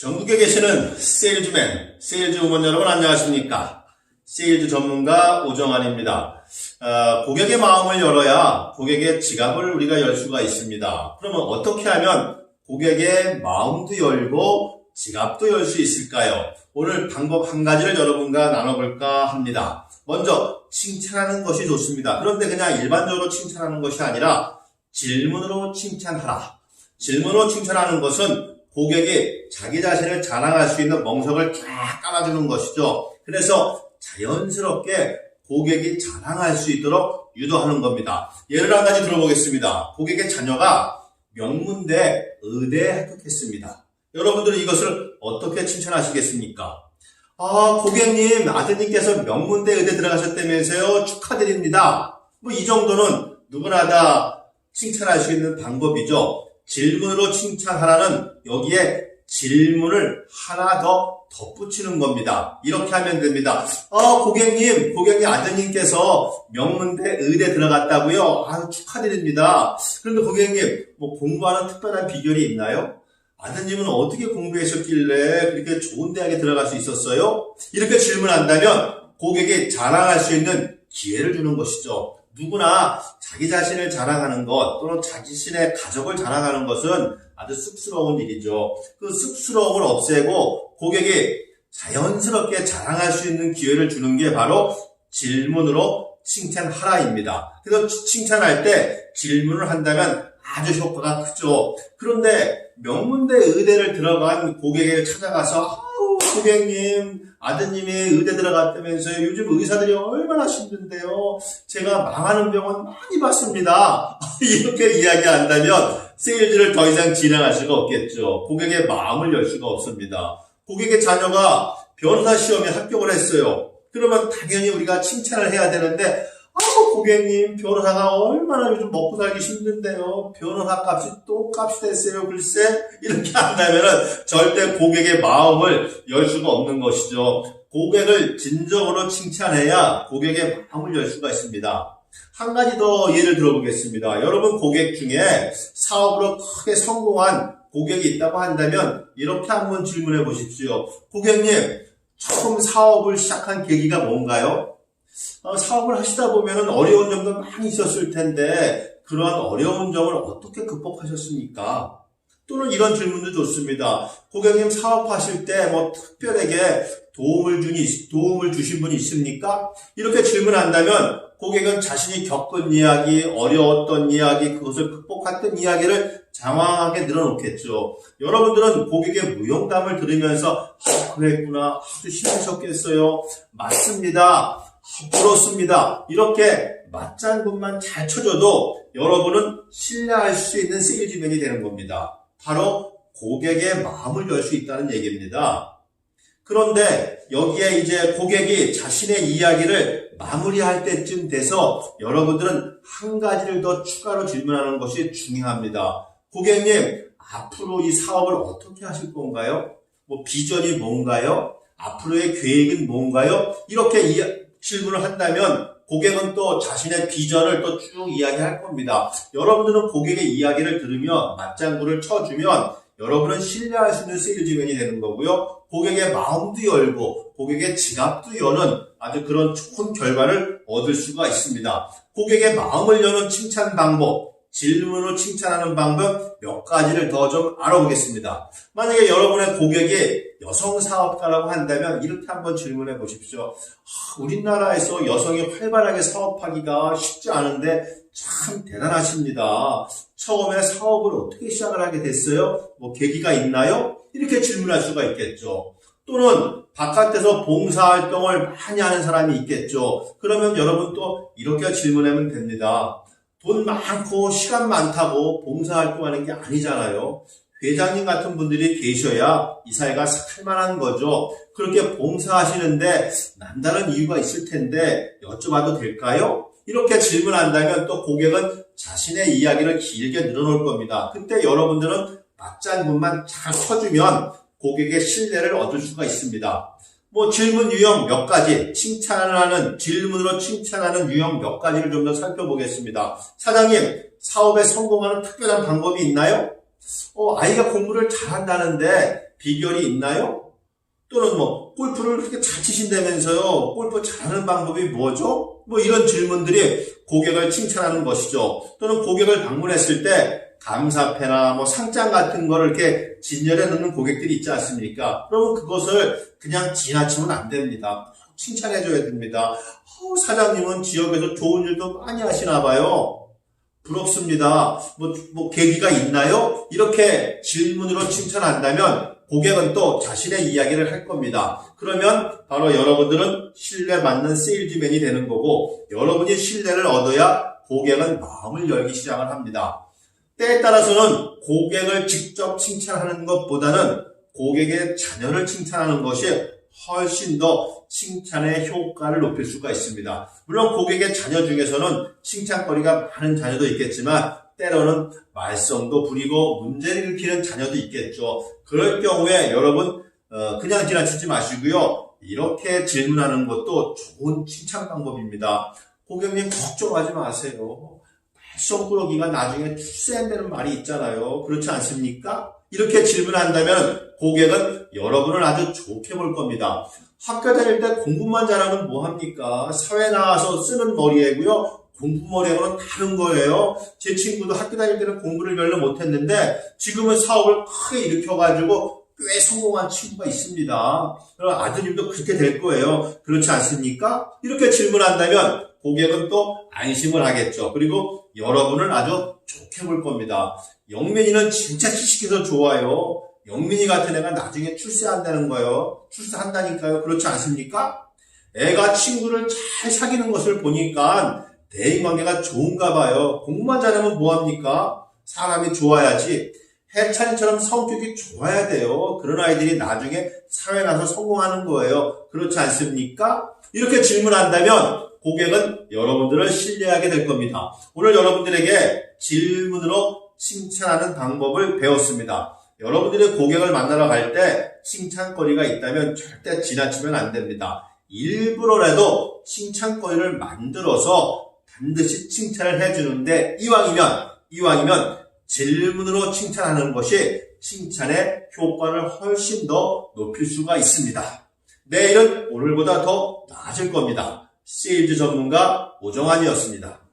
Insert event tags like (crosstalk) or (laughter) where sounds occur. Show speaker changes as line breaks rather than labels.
전국에 계시는 세일즈맨, 세일즈우먼 여러분 안녕하십니까? 세일즈 전문가 오정환입니다. 어, 고객의 마음을 열어야 고객의 지갑을 우리가 열 수가 있습니다. 그러면 어떻게 하면 고객의 마음도 열고 지갑도 열 수 있을까요? 오늘 방법 한 가지를 여러분과 나눠볼까 합니다. 먼저 칭찬하는 것이 좋습니다. 그런데 그냥 일반적으로 칭찬하는 것이 아니라 질문으로 칭찬하라. 질문으로 칭찬하는 것은 고객이 자기 자신을 자랑할 수 있는 멍석을 쫙 깔아주는 것이죠. 그래서 자연스럽게 고객이 자랑할 수 있도록 유도하는 겁니다. 예를 한 가지 들어보겠습니다. 고객의 자녀가 명문대 의대에 합격했습니다. 여러분들은 이것을 어떻게 칭찬하시겠습니까? 아, 고객님, 아드님께서 명문대 의대 들어가셨다면서요. 축하드립니다. 뭐 이 정도는 누구나 다 칭찬할 수 있는 방법이죠. 질문으로 칭찬하라는 여기에 질문을 하나 더 덧붙이는 겁니다. 이렇게 하면 됩니다. 어, 고객님, 고객님 아드님께서 명문대 의대 들어갔다고요? 아, 축하드립니다. 그런데 고객님, 뭐 공부하는 특별한 비결이 있나요? 아드님은 어떻게 공부하셨길래 그렇게 좋은 대학에 들어갈 수 있었어요? 이렇게 질문한다면 고객이 자랑할 수 있는 기회를 주는 것이죠. 누구나 자기 자신을 자랑하는 것 또는 자기 자신의 가족을 자랑하는 것은 아주 쑥스러운 일이죠. 그 쑥스러움을 없애고 고객이 자연스럽게 자랑할 수 있는 기회를 주는 게 바로 질문으로 칭찬하라입니다. 그래서 칭찬할 때 질문을 한다면 아주 효과가 크죠. 그런데 명문대 의대를 들어간 고객을 찾아가서 아우 고객님 아드님이 의대 들어갔다면서요. 요즘 의사들이 얼마나 힘든데요. 제가 망하는 병원 많이 봤습니다. (laughs) 이렇게 이야기한다면 세일즈를 더 이상 진행할 수가 없겠죠. 고객의 마음을 열 수가 없습니다. 고객의 자녀가 변호사 시험에 합격을 했어요. 그러면 당연히 우리가 칭찬을 해야 되는데 고객님 변호사가 얼마나 요즘 먹고 살기 힘든데요. 변호사 값이 또 값이 됐어요. 글쎄 이렇게 한다면은 절대 고객의 마음을 열 수가 없는 것이죠. 고객을 진정으로 칭찬해야 고객의 마음을 열 수가 있습니다. 한 가지 더 예를 들어보겠습니다. 여러분 고객 중에 사업으로 크게 성공한 고객이 있다고 한다면 이렇게 한번 질문해 보십시오. 고객님 처음 사업을 시작한 계기가 뭔가요? 어, 사업을 하시다 보면 어려운 점도 많이 있었을 텐데 그러한 어려운 점을 어떻게 극복하셨습니까? 또는 이런 질문도 좋습니다. 고객님 사업하실 때 뭐 특별하게 도움을 주니 도움을 주신 분이 있습니까? 이렇게 질문한다면 고객은 자신이 겪은 이야기, 어려웠던 이야기, 그것을 극복했던 이야기를 장황하게 늘어놓겠죠. 여러분들은 고객의 무용담을 들으면서 아, 그랬구나, 아주 힘드셨겠어요. 맞습니다. 부럽습니다. 이렇게 맞장구만 잘 쳐줘도 여러분은 신뢰할 수 있는 세일즈맨이 되는 겁니다. 바로 고객의 마음을 열 수 있다는 얘기입니다. 그런데 여기에 이제 고객이 자신의 이야기를 마무리할 때쯤 돼서 여러분들은 한 가지를 더 추가로 질문하는 것이 중요합니다. 고객님, 앞으로 이 사업을 어떻게 하실 건가요? 뭐 비전이 뭔가요? 앞으로의 계획은 뭔가요? 이렇게 이, 질문을 한다면 고객은 또 자신의 비전을 또 쭉 이야기할 겁니다. 여러분들은 고객의 이야기를 들으며 맞장구를 쳐주면 여러분은 신뢰할 수 있는 세일즈맨이 되는 거고요. 고객의 마음도 열고 고객의 지갑도 여는 아주 그런 좋은 결과를 얻을 수가 있습니다. 고객의 마음을 여는 칭찬 방법, 질문으로 칭찬하는 방법 몇 가지를 더 좀 알아보겠습니다. 만약에 여러분의 고객이 여성 사업가라고 한다면 이렇게 한번 질문해 보십시오. 아, 우리나라에서 여성이 활발하게 사업하기가 쉽지 않은데 참 대단하십니다. 처음에 사업을 어떻게 시작을 하게 됐어요? 뭐 계기가 있나요? 이렇게 질문할 수가 있겠죠. 또는 바깥에서 봉사활동을 많이 하는 사람이 있겠죠. 그러면 여러분 또 이렇게 질문하면 됩니다. 돈 많고 시간 많다고 봉사활동하는 게 아니잖아요. 회장님 같은 분들이 계셔야 이 사회가 살만한 거죠. 그렇게 봉사하시는데 남다른 이유가 있을 텐데 여쭤봐도 될까요? 이렇게 질문한다면 또 고객은 자신의 이야기를 길게 늘어놓을 겁니다. 그때 여러분들은 맞장구만 잘 쳐주면 고객의 신뢰를 얻을 수가 있습니다. 뭐 질문 유형 몇 가지, 칭찬하는, 질문으로 칭찬하는 유형 몇 가지를 좀 더 살펴보겠습니다. 사장님, 사업에 성공하는 특별한 방법이 있나요? 어, 아이가 공부를 잘한다는데 비결이 있나요? 또는 뭐 골프를 그렇게 잘 치신다면서요. 골프 잘하는 방법이 뭐죠? 뭐 이런 질문들이 고객을 칭찬하는 것이죠. 또는 고객을 방문했을 때 감사패나 뭐 상장 같은 거를 이렇게 진열해 놓는 고객들이 있지 않습니까? 그러면 그것을 그냥 지나치면 안 됩니다. 칭찬해 줘야 됩니다. 어, 사장님은 지역에서 좋은 일도 많이 하시나 봐요. 부럽습니다. 뭐, 뭐, 계기가 있나요? 이렇게 질문으로 칭찬한다면 고객은 또 자신의 이야기를 할 겁니다. 그러면 바로 여러분들은 신뢰받는 세일즈맨이 되는 거고 여러분이 신뢰를 얻어야 고객은 마음을 열기 시작을 합니다. 때에 따라서는 고객을 직접 칭찬하는 것보다는 고객의 자녀를 칭찬하는 것이 훨씬 더 칭찬의 효과를 높일 수가 있습니다. 물론 고객의 자녀 중에서는 칭찬거리가 많은 자녀도 있겠지만 때로는 말썽도 부리고 문제를 일으키는 자녀도 있겠죠. 그럴 경우에 여러분 어, 그냥 지나치지 마시고요. 이렇게 질문하는 것도 좋은 칭찬 방법입니다. 고객님 걱정하지 마세요. 말썽꾸러기가 나중에 출세한다는 말이 있잖아요. 그렇지 않습니까? 이렇게 질문한다면 고객은 여러분을 아주 좋게 볼 겁니다. 학교 다닐 때 공부만 잘하면 뭐합니까? 사회 나와서 쓰는 머리이고요. 공부 머리하고는 다른 거예요. 제 친구도 학교 다닐 때는 공부를 별로 못했는데 지금은 사업을 크게 일으켜가지고 꽤 성공한 친구가 있습니다. 아드님도 그렇게 될 거예요. 그렇지 않습니까? 이렇게 질문한다면 고객은 또 안심을 하겠죠. 그리고 여러분을 아주 좋게 볼 겁니다. 영민이는 진짜 지식해서 좋아요. 영민이 같은 애가 나중에 출세한다는 거예요. 출세한다니까요. 그렇지 않습니까? 애가 친구를 잘 사귀는 것을 보니까 대인 관계가 좋은가 봐요. 공부만 잘하면 뭐합니까? 사람이 좋아야지. 해찬이처럼 성격이 좋아야 돼요. 그런 아이들이 나중에 사회 나서 성공하는 거예요. 그렇지 않습니까? 이렇게 질문한다면 고객은 여러분들을 신뢰하게 될 겁니다. 오늘 여러분들에게 질문으로 칭찬하는 방법을 배웠습니다. 여러분들이 고객을 만나러 갈 때 칭찬거리가 있다면 절대 지나치면 안 됩니다. 일부러라도 칭찬거리를 만들어서 반드시 칭찬을 해주는데 이왕이면 이왕이면 질문으로 칭찬하는 것이 칭찬의 효과를 훨씬 더 높일 수가 있습니다. 내일은 오늘보다 더 나아질 겁니다. 세일즈 전문가 오정환이었습니다.